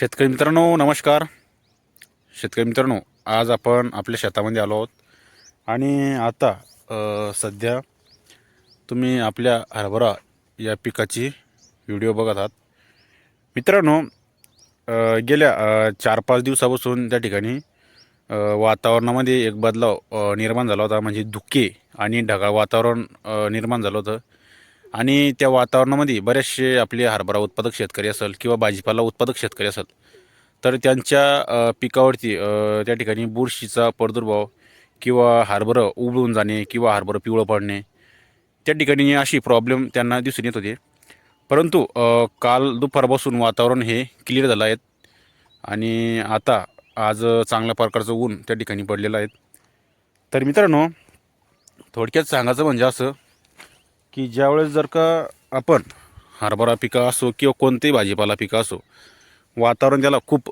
शेतकरी मित्रांनो नमस्कार. शेतकरी मित्रांनो आज आपण आपल्या शेतामध्ये आलो आहोत. आणि आता सध्या तुम्ही आपल्या हरभरा या पिकाची व्हिडिओ बघत आहात. मित्रांनो गेल्या चार पाच दिवसापासून त्या ठिकाणी वातावरणामध्ये एक बदलाव निर्माण झाला होता. म्हणजे धुके आणि ढगाळ वातावरण निर्माण झालं होतं. आणि त्या वातावरणामध्ये बरेचसे आपले हरभरा उत्पादक शेतकरी असेल किंवा भाजीपाला उत्पादक शेतकरी असेल तर त्यांच्या पिकावरती त्या ठिकाणी बुरशीचा प्रादुर्भाव किंवा हरभरं उबळून जाणे किंवा हरभरं पिवळं पडणे त्या ठिकाणी अशी प्रॉब्लेम त्यांना दिसून येत होते. परंतु काल दुपारपासून वातावरण हे क्लिअर झालं आहे आणि आता आज चांगल्या प्रकारचं ऊन त्या ठिकाणी पडलेलं आहे. तर मित्रांनो थोडक्यात सांगायचं म्हणजे असं की ज्यावेळेस जर का आपण हरभरा पिका असो किंवा कोणतेही भाजीपाला पिकं असो वातावरण त्याला खूप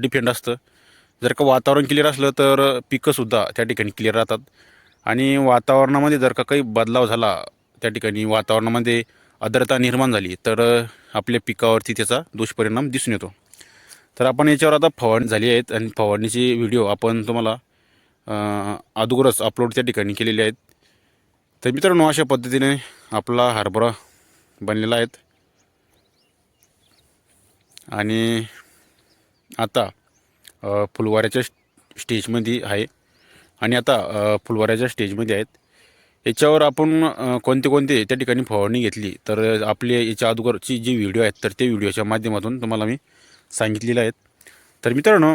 डिपेंड असतं. जर का वातावरण क्लिअर असलं तर पिकंसुद्धा त्या ठिकाणी क्लिअर राहतात. आणि वातावरणामध्ये जर का काही बदलाव झाला त्या ठिकाणी वातावरणामध्ये आर्द्रता निर्माण झाली तर आपल्या पिकावरती त्याचा दुष्परिणाम दिसून येतो. तर आपण याच्यावर आता फवारणी झाली आहेत आणि फवारणीची व्हिडिओ आपण तुम्हाला अगोदरच अपलोड त्या ठिकाणी केलेले आहेत. तर मित्रांनो अशा पद्धतीने आपला हरभरा बनलेला आहेत. आणि आता फुलवाऱ्याच्या स्टेजमध्ये आहे. आणि आता फुलवाऱ्याच्या स्टेजमध्ये आहेत. याच्यावर आपण कोणते कोणते त्या ठिकाणी फवारणी घेतली तर आपले याच्या अगोदरची जी व्हिडिओ आहेत तर ते व्हिडिओच्या माध्यमातून तुम्हाला मी सांगितलेले आहेत. तर मित्रांनो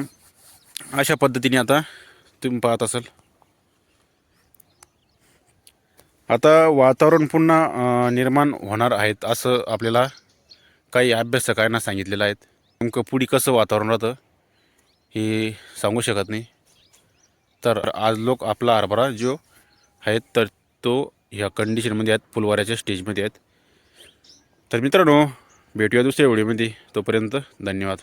अशा पद्धतीने आता तुम्ही पाहत असाल. आता वातावरण पुन्हा निर्माण होणार आहेत असं आपल्याला काही अभ्यासकांना सांगितलेलं आहेत. नेमकं पुढे कसं वातावरण राहतं हे सांगू शकत नाही. तर आज लोक आपला हरभरा जो आहेत तर तो ह्या कंडिशनमध्ये आहेत फुलवाऱ्याच्या स्टेजमध्ये आहेत. तर मित्रांनो भेटूया दुसऱ्या व्हिडिओमध्ये तोपर्यंत धन्यवाद.